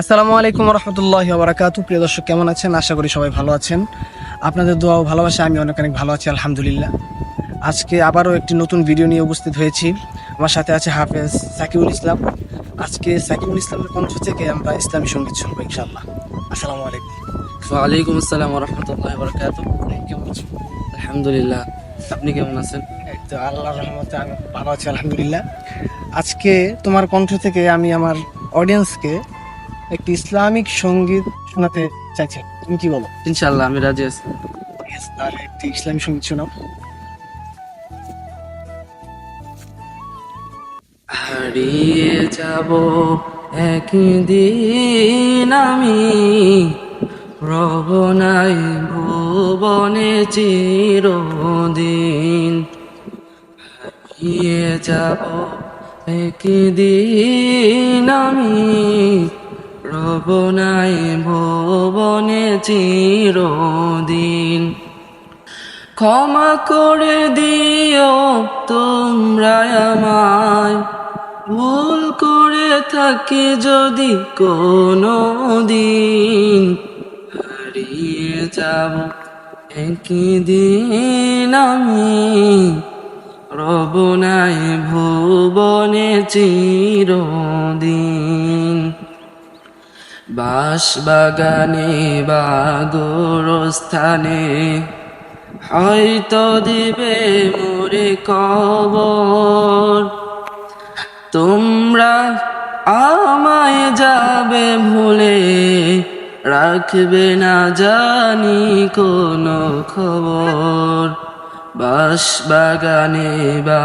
আসসালামু আলাইকুম রহমতুল্লাহ বারাকাত প্রিয় দর্শক কেমন আছেন? আশা করি সবাই ভালো আছেন। আপনাদের দোয়া ও ভালোবাসা আমি অনেক অনেক ভালো আছি আলহামদুলিল্লাহ। আজকে আবারও একটি নতুন ভিডিও নিয়ে উপস্থিত হয়েছি। আমার সাথে আছে হাফেজ সাকিবুল ইসলাম। আজকে সাকিবুল ইসলামের কণ্ঠ থেকে আমরা ইসলামী সংগীত শুনব ইনশাল্লাহ আসসালামু আলাইকুম। ওয়ালাইকুম আসসালাম রহমতুল্লাহ বরকাত কেমন আছো আলহামদুলিল্লাহ। আপনি কেমন আছেন? তো আল্লাহর রহমতে আমি ভালো আছি আলহামদুলিল্লাহ। আজকে তোমার কণ্ঠ থেকে আমি আমার অডিয়েন্সকে একটি ইসলামিক সংগীত শোনাতে চাইছি। তুমি কি বলো? ইনশাল্লাহ আমি রাজি আছি। তাহলে একটি ইসলামী সংগীত শোনাও। হারিয়ে যাব একদিন আমি রবনাই ভুবনে চিরদিন। হারিয়ে যাব একদিন আমি রবনাই ভুবনে চিরদিন। ক্ষমা করে দিও তোমরা আমায়। ভুল করে থাকি যদি কোনো দিন হারিয়ে যাব একদিন আমি। রবনাই ভুবনে চিরদিন। বাস বাগানে বা গোরস্থানে হয়তো দিবে মোরে কবর। তোমরা আমায় যাবে ভুলে। রাখবে না জানি কোনো খবর। বাস বাগানে বা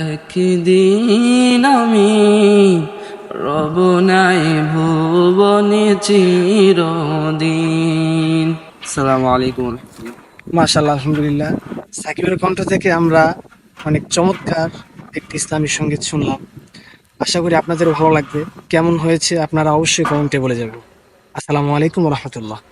একদিন আমি রব নাই ভুবনে চিরদিন। আসসালামু আলাইকুম মাশাল্লাহ আলহামদুলিল্লাহ। সাকিবের কণ্ঠ থেকে আমরা অনেক চমৎকার একটি ইসলামী সংগীত শুনলাম। আশা করি আপনাদেরও ভালো লাগবে। কেমন হয়েছে আপনারা অবশ্যই কমেন্টে বলে যাবেন। আসসালামু আলাইকুম রহমতুল্লাহ।